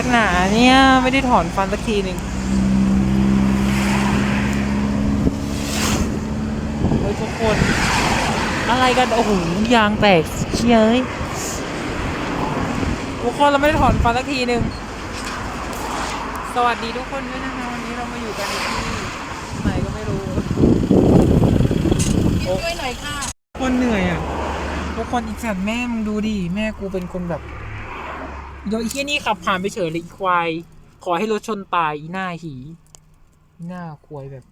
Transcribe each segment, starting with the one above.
นักหนาเนี่ย ไม่ได้ถอนฟันสักทีหนึ่งเฮ้ยทุกคน อะไรกัน โอ้โห ยางแตกเชี่ยเอ้ยทุกคนเราไม่ได้ถอนฟันสักทีหนึ่งสวัสดีทุกคนด้วยนะคะ วันนี้เรามาอยู่กันที่ไหนก็ไม่รู้ช่วยหน่อยค่ะ คนเหนื่อยอะ ทุกคนอีกสัตว์แม่มึงดูดิ แม่กูเป็นคนแบบ เดี๋ยวไอ้เหี้ยนี่ขับผ่านไปเฉยเลยอีควาย ขอให้รถชนตายอีหน้าหีอีหน้าควายแบบ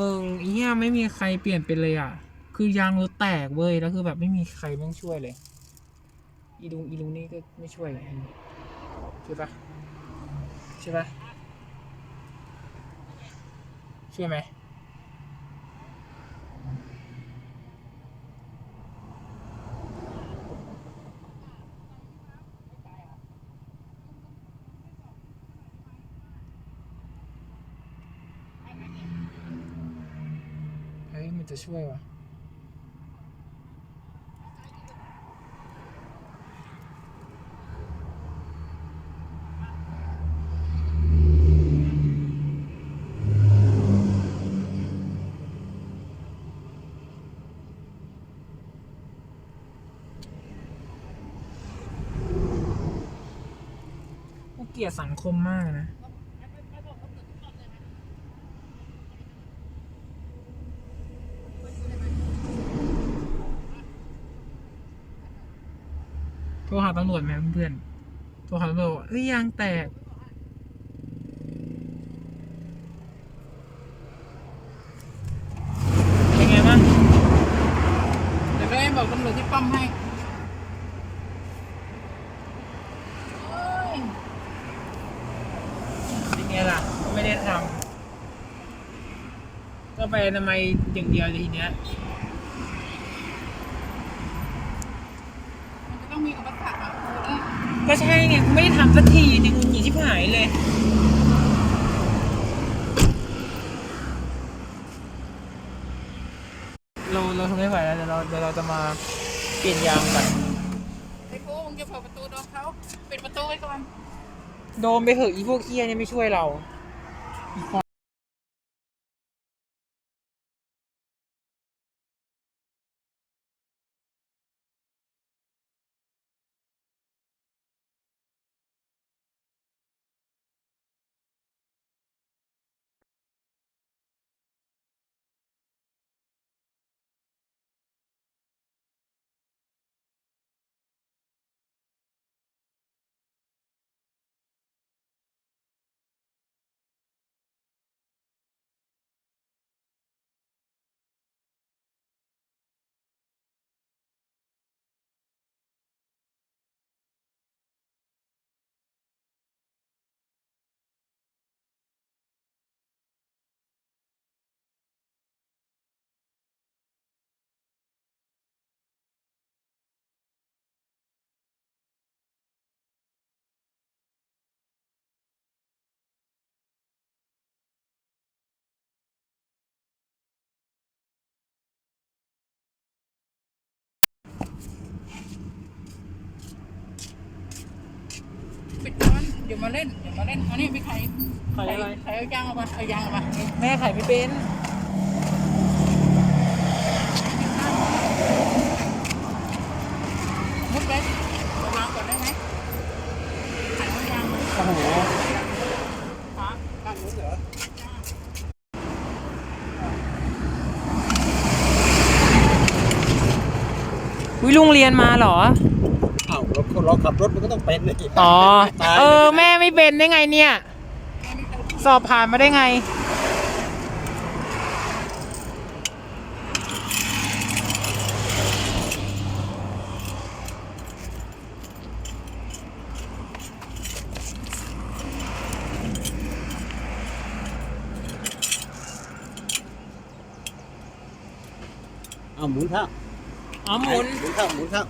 มึงอีเหี้ยไม่มีใครเปลี่ยนเป็นเลยอะ คือยางรถแตกเว้ย แล้วคือแบบไม่มีใครแม่งช่วยเลย อีลุงอีลุงนี่ก็ไม่ช่วยใช่ปะใช่ปะช่ไหม จะช่วยวะกูเกลียดสังคมมากนะ รหาตำรวจไหมเพื่อนโทรหาตำรวจเอ้ยยางแตกเป็นไงบ้างเดี๋ยวแม่บอกตำรวจที่ป้อมให้เป็นไงล่ะไม่ได้ทำก็ไปทำไมอย่างเดียวเลยทีเนี้ย มันจะต้องมีอุปสรรคอะโอ้ย ก็ใช่ไงกูไม่ได้ทำสักทีนึงหนีที่หายเลย เราเราทำไม่ไหวแล้วเดี๋ยวเราเดี๋ยวเราจะมาเปลี่ยนยางกัน ไอ้กูมึงจะเปิดประตูโดนเขาปิดประตูไว้ก่อน โดนไปเถอะอีพวกเคียเนี่ยไม่ช่วยเราอีควาย ดก่อนเดี๋ยวมาเล่นเดี๋ยวมาเล่นเอานี่ไปไขใครอะไร ไขเอายางออกมาเอายางออกมาแม่ขายไม่เป็น มุดไว้วางก่อนได้ไหมไขเอายางมาโอ้โหขวาด้านนู้นเหรอวิลุงเรียนมาเหรออ้าวเราเราขับรถมันก็ต้องเป็นเลยอ๋อ ตายเออ แม่ไม่เป็นได้ไงเนี่ย สอบผ่านมาได้ไง เอาหมุนข้างอ๋อหมุนหมุนข้างหมุนข้าง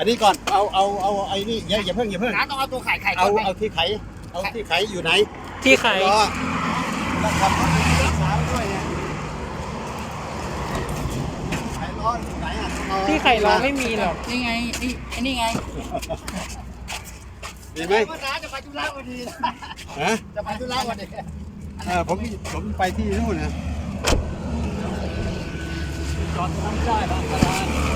อันนี้ก่อนเอาเอาเอาไอ้นี่อย่าอย่าเพิ่งอย่าเพิ่งน้าต้องเอาตัวไข่ไข่ก่เอาอนไหมเอาที่ไขเอาที่ไขอยู่ไหนที่ไขรอแล้วขับรถรักษาไว้ด้วยเนี่ยไขล้ออยู่ไหนอะเอาที่ไขล้อไม่มีหรอกนี่ไงนี่ไอ้นี่ไงดีไหมว่าน้าจะไปธุระวันนี้นะฮะจะไปธุระวันนี้เออผมผมไปที่นู่นนะจอดน้ำได้บ้างก็ได้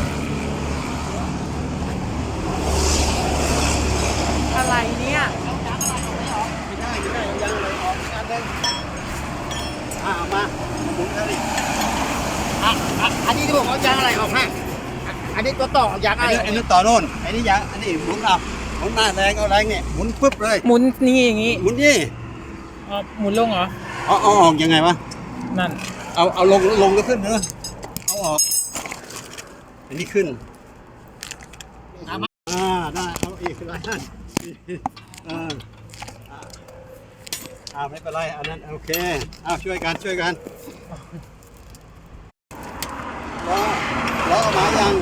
อะไรเนี่ยไม่ได้ไม่ได้เอายางอะไรออกอีกอันหนึงอ่าเอามาหมุนแล้วดิอะอะอันนี้ที่ผมเอายางอะไรออกให้อะอันนี้ตัวต่อยางอัอะนไรนี้อันนี้ต่อโน่นอันนี้ยางอันนี้หมุนเอาหมุนมาแรงเอาแรงเนี่ยหมุนปึ๊บเลยหมุนนี่อย่างงี้หมุนนี่อ๋อหมุนลงเหรอเอาเอาออกยังไงวะนั่นเอาเอาลงลงก็ขึ้นเนอะเอาออกอันนี้ขึ้นเอามาอ่าได้เอาอีกไรนั่นเอ่าอ่าไม่เป็นไร อันนั้นโอเคเอาช่วยกันช่วยกันล้อล้อเอามายัง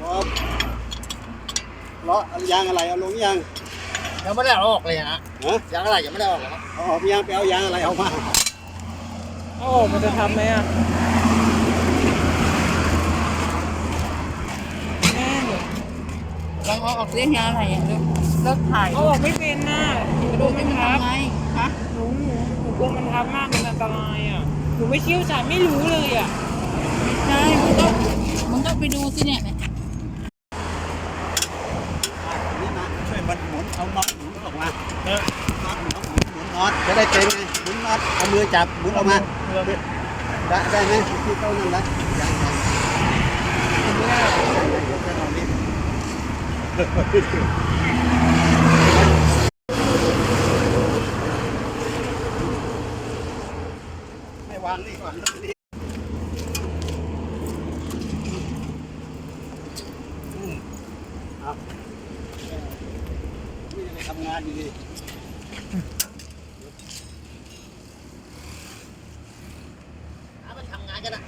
ล้อล้อยางอะไรเอาลงยัง ยังไม่ได้เอาออกเลยนะฮะยางอะไรยังไม่ได้ออกเลยนะเอาออกยังไปเอายางอะไรเอามาโอ้มันจะทำไหมอะแม่เนี่ยยางเอาออกเรียกยางอะไรอะเลิกถ่ายเอาออกไม่เป็นน่ะหนูกลัวมันทับไงฮะหนูหนูหนูกลัวมันทับมากมันอันตรายอะหนูไม่เชี่ยวชาญไม่รู้เลยอะ ใช่มึงต้องมึงต้องไปดูสิเนี่ย นี่นะช่วยมันหมุนเอาน็อตหมุนออกมา เออ น็อตหมุนน็อตจะได้เป็นไงหมุนน็อตเอามือจับหมุนออกมาได้ได้ไหมที่เข้านั่นนะยังยังนี่ไม่วางนี่ก่อนนี่อืมเอานี่ยังทำงานอยู่ดี เอาไปทำงานกันนะ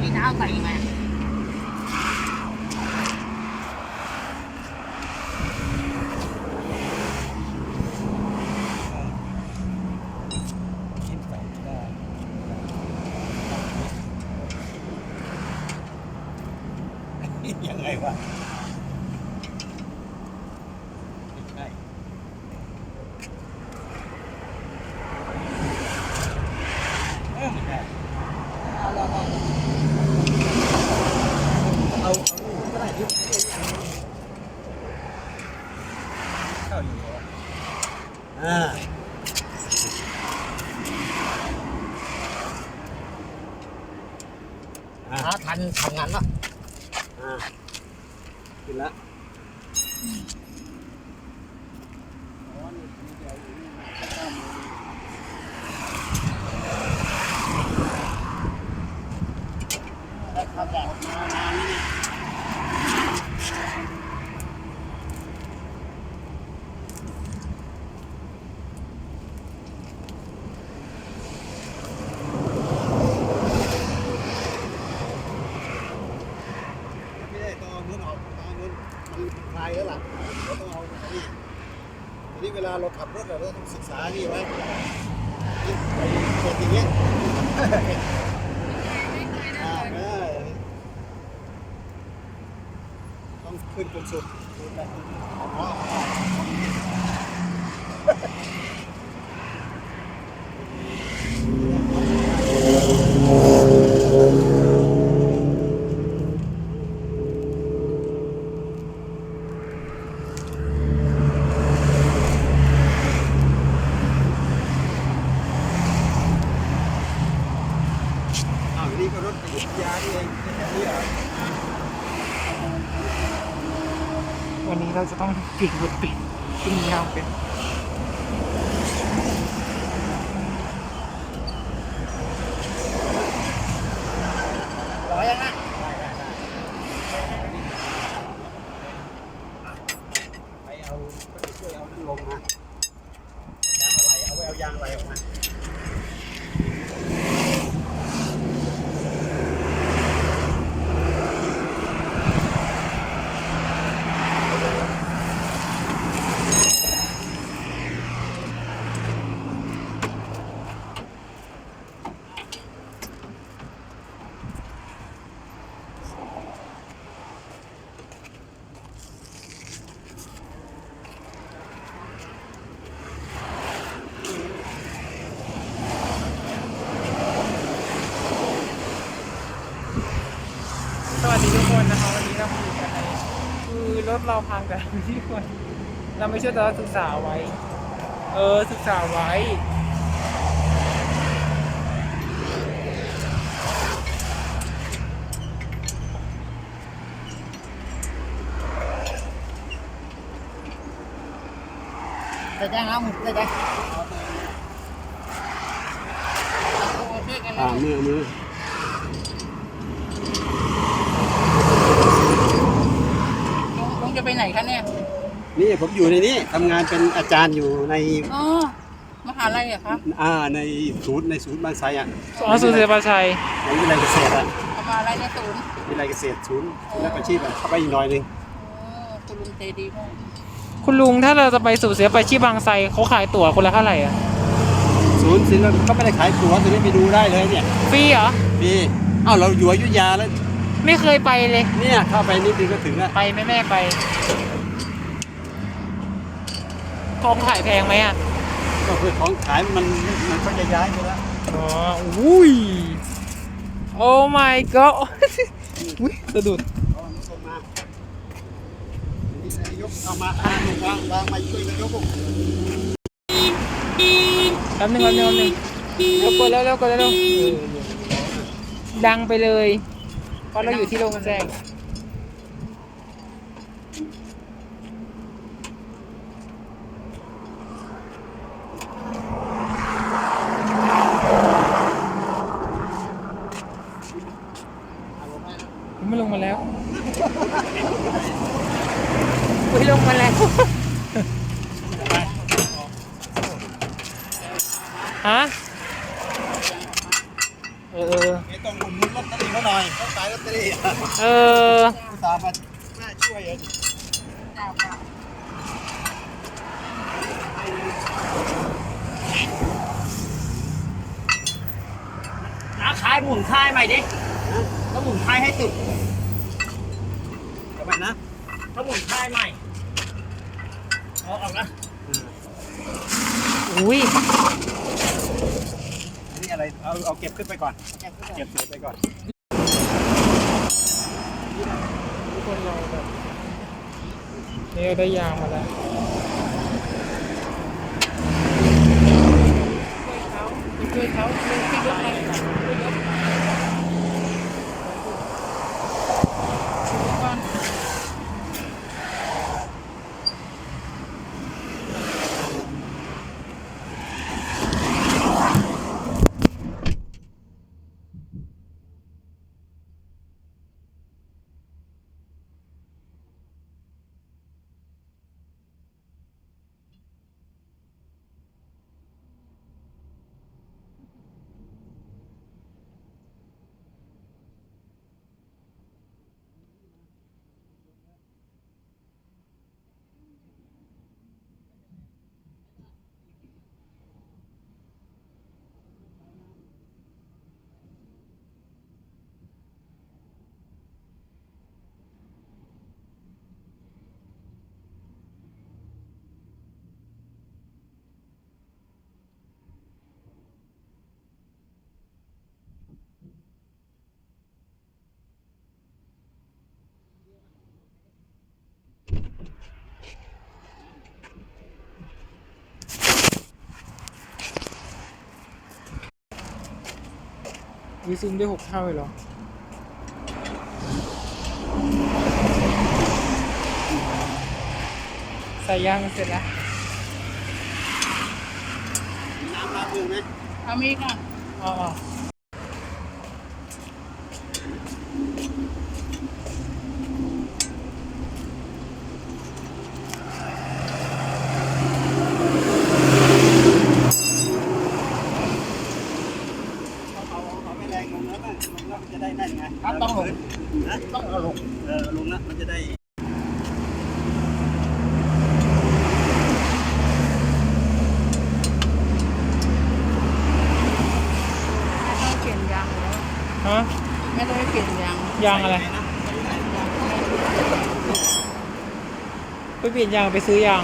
มีน้ำใส่ไหม ยังไงวะไม่ใช่เออไม่ใช่เอาเอาเอาเอาลูกก็ได้ที่เข้าอยู่เหรออ่าอ่า หา ทำงานปะ อ่าขึ้นแล้วไม่ได้ต้องเอาเงินออกต้องเอาเงินมันคลายแล้วล่ะเราต้องเอานี่ทีนี้เว ลาเราขับรถเราต้องศึกษานี่ไว้นี่ไปเปิดอย่างเงี้ยอ่าเออต้องขึ้นจนสุดอ๋ออ้าวนี่ก็รถติดยานี่เองแค่นี้เหรอ วันนี้เรา จะต้องปิดรปิดปิดยาวเป็น ร้อยยังนะ ไปเอาไปช่วยเอานั่นลงนะยางอะไรเอาไว้เอายางอะไรออกมา ทุกคนนะคะวันนี้เราคุยกันในคือร ถเราพังแต่ที่คนเราไม่ช่วยแต่เราศึกษาไว้ เออศึกษาไว้แต่จ้างเอาหมึกได้ไหมโอเคกันเลอ่ายมือมือ ลุงลุง จะไปไหนคะเนี่ย นี่ผมอยู่ในนี้ทำงานเป็นอาจารย์อยู่ในอ๋อ มหาลัยเหรอะคะอ่าในศูนย์ในศูนย์บางไทรอะอ๋อสุเสปาชัยในวิทยาลัยเกษตรอะเอามาอะไรในศูนย์วิทยาลัยเกษตรศูนย์นักอาชีพอะเข้าไปอีกหน่อยหนึงโอ้คุณลุงใจดีมากคุณลุงถ้าเราจะไปสู่เสียไปที่บางไทรเขาขายตั๋วคนละเท่าไหร่อะศูนย์ศิลป์ก็ไม่ได้ขายตั๋วตัวนี้ไปดูได้เลยเนี่ยฟรีเหรอมีอ้าวเราอยู่อยุธยาแล้ว ไม่เคยไปเลย เนี่ยเข้าไปนิดนึงก็ถึงแล้วไปไหมแม่ไปทองขายแพงไหมอะก็คือของขายมันมันก็จะย้ายไปแล้วอ๋ออุ้ยโอ้ my god อุ้ยสะดุดเอามันส่งมานี่นายกเอามาอ่านวางวางมาช่วยนายกผมแป๊บนึงแป๊บนึงแป๊บนึงเร็วกดแล้วเร็วกดแล้วเร็วเออดังไปเลย เพราะเราอยู่ที่โรงแจ้ง ไม่ลงมาแล้วไม่ลงมาแล้ว ฮะ เออ ไม่ต้องอุดหนุนลอตเตอรี่เขาหน่อยเขาขายลอตเตอรี่ เออ อุตส่าห์มาแม่ช่วยเอง น้าขาย หมุนคายใหม่ดิต้องหมุนคายให้สุดทำไมนะต้องหมุนคายใหม่เอาออกนะอุ้ยอันนี้อะไร เอา เอาเก็บขึ้นไปก่อน เก็บเสียไปก่อนทุกคนเราแบบนี่เราได้ยางมาแล้วช่วยเขาช่วยเขาช่วยยกไวิซูมได้หกเท่าเลยเหรอใส่ยางเสร็จแล้วน้ำล้างมือไหมเอามีค่ะอ๋ออ๋อ เอาเอาเอาไม่แรงลงแล้วบ้างลงแล้วมันจะได้นั่นไง ครับต้องลง นะ ต้องเอาลง เออลงนะมันจะได้ ไม่ต้องเปลี่ยนยางแล้ว ฮะ ไม่ต้องไปเปลี่ยน ยางยางอะไรไปเปลี่ยนยางไปซื้อยาง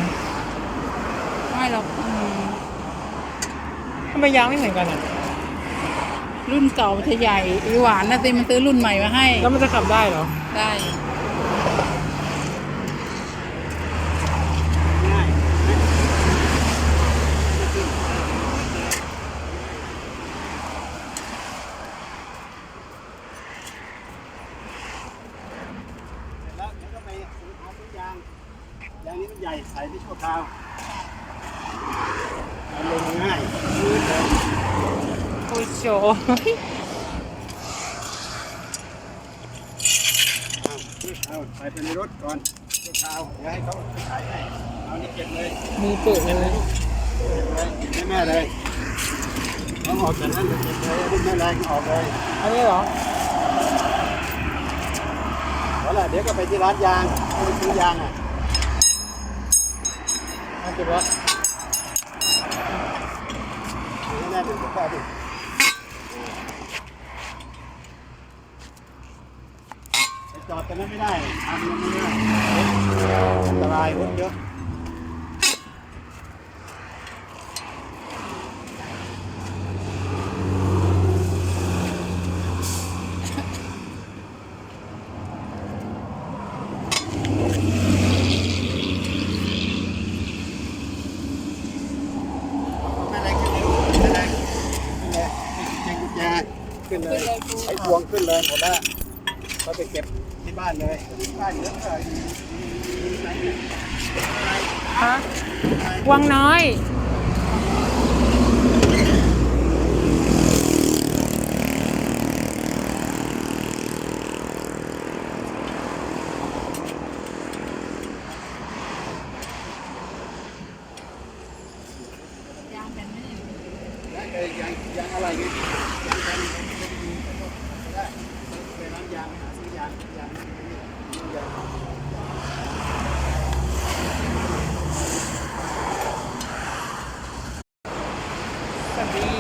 ไม่หรอกอืมทำไมยางไม่เหมือนกันอะรุ่นเก่ามันจะใหญ่อีหวานนะสิมันซื้อรุ่นใหม่มาให้ แล้วมันจะขับได้เหรอไได้ ง่ายแล้วเดี๋ยวก็ไปซื้อหาซื้อยางยางนี้มันใหญ่ใส่ไม่ชั่วคราวเอาลงง่ายยืดเลย โอ้ยโช เอาใส่ไปในรถก่อนชั่วคราวเดี๋ยวให้เขาขายให้เอานี่เก็บเลยมือเปิดเลยเก็บเลยเก็บให้แม่เลยเอาออกจากนั้นเดี๋ยวเก็บเลยให้แม่แรงออกเลยอันนี้เหรอเอาล่ะเดี๋ยวก็ไปที่ร้านยางไปซื้อยางอะเอาเก็บแล้วถือให้แม่ดูกับพ่อดิไปจอดตรง นั้นไม่ได้ทำมันไม่ได้อันตรายรถเยอะ ไม่แรงขึ้นเลยไม่แรงขึ้นเลยเจงกุญแจขึ้นเลยไอ้พวงขึ้นเลยหมดแล้วเขาไปเก็ บที่บ้านเลยบ้านเยอะเลยฮะวังน้อย ยางเป็นไหมเนี่ย แล้วเอ้ยยางยางอะไรเนี่ยยางแบนได้ไปร้านยางหาซื้อยางยางยาง สวัสดี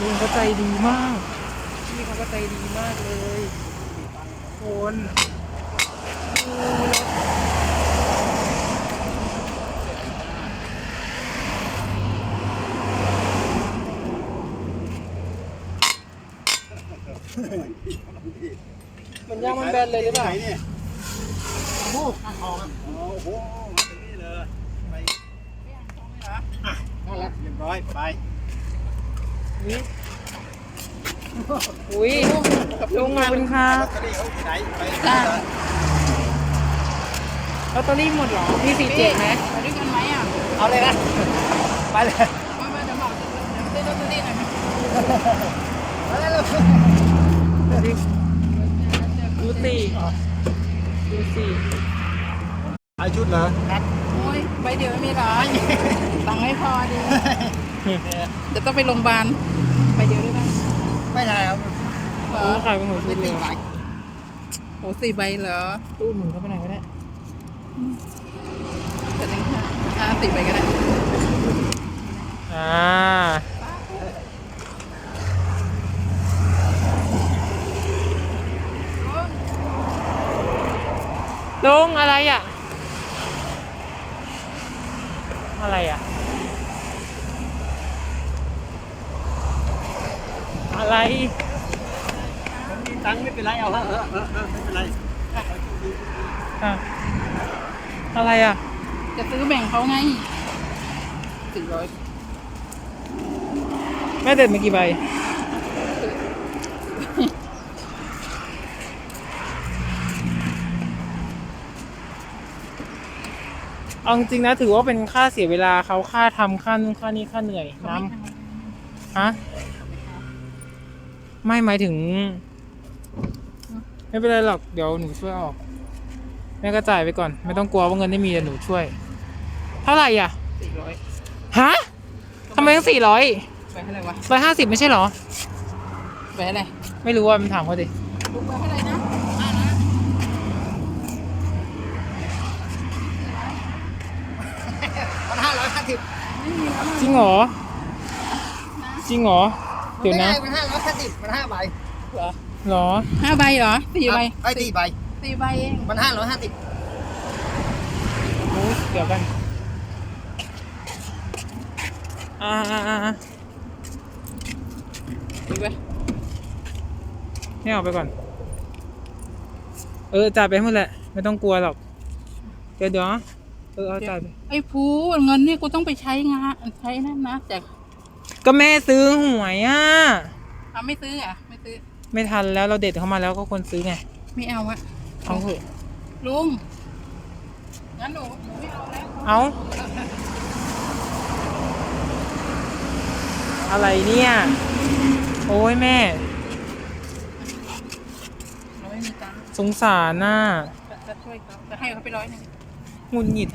ลุงเขา ใจดีมาก พี่เขาก็ใจดีมากเลยคนดูรถมันยางมันแบนเลยหรือเปล่าไหนเนี่ยโอ้โหข้างทองอะโอ้โหมาถึงนี่เลยไปนั่นแหละเรียบร้อยไป อุ๊ยอุ้ย ลุงขอบคุณครับลอตเตอรี่เขาอยู่ไหนไปจ้าลอตเตอรี่หมดเหรอมีสี่เจ็ดไหมไปด้วยกันไหมอะเอาเลยนะ ไปเลยมามาเดี๋ยวบอกเดี๋ยวซื้อลอตเตอรี่หน่อยไหมไปเลยดูสี่ดูสี่ไอชุดเหรอครับโอ้ยใบเดียวไม่มีหรอตังค์ไม่พอดีเดี๋ยวต้องไปโรงพยาบาลใบเดียวได้ไหมไม่ใช่ครับเหร โอ้อขายเป็นหัวชุดเลยไปโอ้สี่ใบเหรอตู้หมุนเข้าไปไหนก็ได้จะถึงห้าห้าสี่ใบก็ได้อ่าลุงอะไรอะ อะไรอะ อะไรมี ตังค์ไม่เป็นไรเอาเถอะเออเออเออไม่เป็นไรอะอะไรอะ จะซื้อแบ่งเขาไงสี่ร้อยแม่เด็ดมากี่ใบ เอาจริงๆนะถือว่าเป็นค่าเสียเวลาเขาค่าทำค่านู่นค่านี่ค่าเหนื่อยน้ำฮะ ไม่หมายถึง ไม่เป็นไรหรอก เดี๋ยวหนูช่วยออกแม่ก็จ่ายไปก่อน ไม่ต้องกลัวว่าเงินไม่มีเดี๋ยวหนูช่วย เท่าไหร่อะสี่ร้อยฮะทำไมต้องสี่ร้อยใบเท่าไหร่วะร้อยห้าสิบไม่ใช่เหรอใบเท่าไหร่ไม่รู้ว่ามันถามเขาดิลูกใบเท่าไหร่นะอ่านะมันห้าร้อยห้าสิบไม่มีแล้วจริงเหรอ จริงเหรอ เดี๋ยวนะมันห้าร้อยห้าสิบมันห้าใบเหรอเหรอห้าใบเหรอสี่ใบไอ้สี่ใบสี่ใบเองมันห้าร้อยห้าสิบโอ้เดี๋ยวกันอ่าอ่าอ่าอ่าดีไหมนี่เอาไปก่อน เออจ่ายไปให้หมดแหละ ไม่ต้องกลัวหรอก เดี๋ยวเดี๋ยวเออเอาจ่ายไปไอ้ภูเงินนี่กูต้องไปใช้งานใช้นั่นนะแต่ก็แม่ซื้อหวยอะเอาไม่ซื้ออะ ไม่ซื้อไม่ทันแล้วเราเด็ดเข้ามาแล้วก็คนซื้อไง ไม่เอาอะเอาเถอะลุง งั้นหนูหนูไม่เอาแล้ว เอาอะไรเนี่ย โอ้ยแม่ เราไม่มีตังค์สงสารน่ะจะจะช่วยเขาจะให้เขาไปร้อยหนึงหงุนหงิด